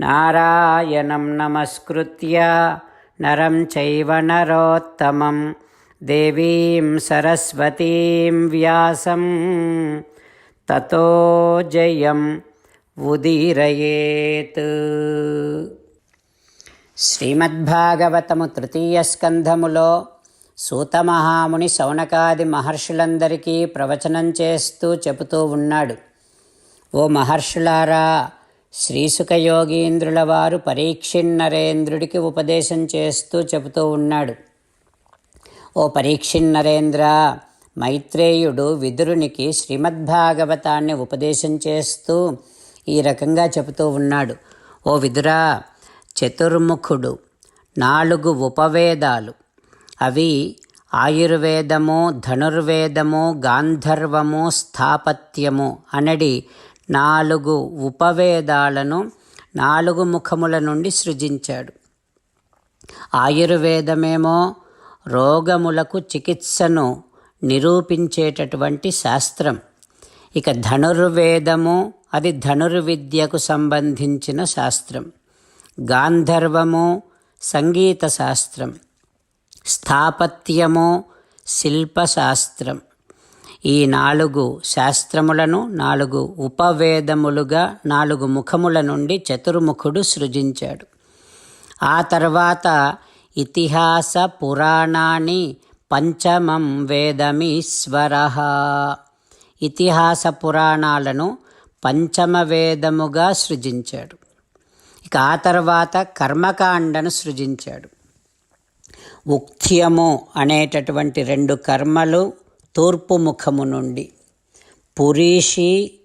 నారాయణం నమస్కృత్య నరం చైవ నరోత్తమం దేవీం సరస్వతీం వ్యాసం తతో జయం ఉదీరయేత్ శ్రీమద్భాగవతము తృతీయ స్కంధములో సూతమహాముని శౌనకాది మహర్షులందరికీ ప్రవచనం చేస్తూ చెబుతూ ఉన్నాడు. ఓ మహర్షులారా శ్రీసుఖయోగీంద్రుల వారు పరీక్షిన్నరేంద్రుడికి ఉపదేశం చేస్తూ చెబుతూ ఉన్నాడు. ఓ పరీక్షిన్నరేంద్ర మైత్రేయుడు విదురునికి శ్రీమద్భాగవతాన్ని ఉపదేశం చేస్తూ ఈ రకంగా చెబుతూ ఉన్నాడు. ఓ విదురా చతుర్ముఖుడు నాలుగు ఉపవేదాలు. అవి ఆయుర్వేదము ధనుర్వేదము గాంధర్వము స్థాపత్యము అనడి నాలుగు ఉపవేదాలను నాలుగు ముఖముల నుండి సృజించాడు. ఆయుర్వేదమేమో రోగములకు చికిత్సను నిరూపించేటటువంటి శాస్త్రం. ఇక ధనుర్వేదము అది ధనుర్విద్యకు సంబంధించిన శాస్త్రం. గాంధర్వము సంగీత శాస్త్రం. స్థాపత్యము శిల్పశాస్త్రం. ఈ నాలుగు శాస్త్రములను నాలుగు ఉపవేదములుగా నాలుగు ముఖముల నుండి చతుర్ముఖుడు సృజించాడు. ఆ తర్వాత ఇతిహాస పురాణాన్ని పంచమం వేదమీశ్వర ఇతిహాస పురాణాలను పంచమ వేదముగా సృజించాడు. ఇక ఆ తర్వాత కర్మకాండను సృజించాడు. ఉక్త్యము అనేటటువంటి రెండు కర్మలు తూర్పు ముఖము నుండి పురీషి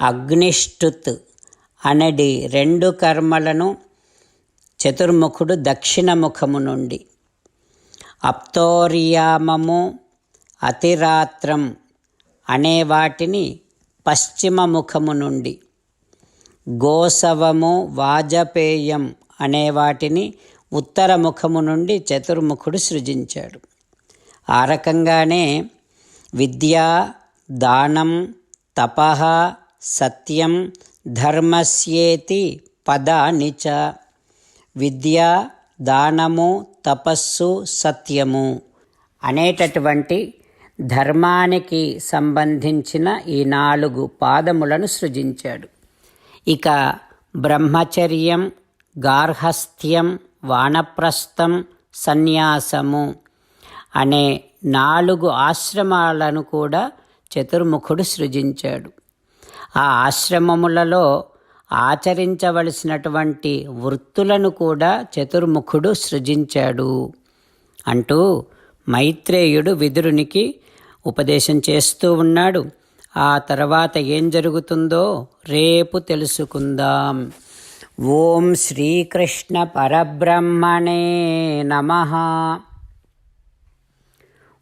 అగ్నిష్టుత్ అనడి రెండు కర్మలను చతుర్ముఖుడు దక్షిణ ముఖము నుండి. అప్తోరియామము అతిరాత్రం అనే వాటిని పశ్చిమ ముఖము నుండి. గోసవము వాజపేయం అనే వాటిని ఉత్తర ముఖము నుండి చతుర్ముఖుడు సృజించాడు. ఆ రకంగానే విద్య దానం తప సత్యం ధర్మస్యేతి పదాని చ. విద్య దానము తపస్సు సత్యము అనేటటువంటి ధర్మానికి సంబంధించిన ఈ నాలుగు పాదములను సృజించాడు. ఇక బ్రహ్మచర్యం గార్హస్థ్యం వానప్రస్థం సన్యాసము అనే నాలుగు ఆశ్రమాలను కూడా చతుర్ముఖుడు సృజించాడు. ఆ ఆశ్రమములలో ఆచరించవలసినటువంటి వృత్తులను కూడా చతుర్ముఖుడు సృజించాడు. అంటూ మైత్రేయుడు విదురునికి ఉపదేశం చేస్తూ ఉన్నాడు. ఆ తర్వాత ఏం జరుగుతుందో రేపు తెలుసుకుందాం. ఓం శ్రీకృష్ణ పరబ్రహ్మణే నమ.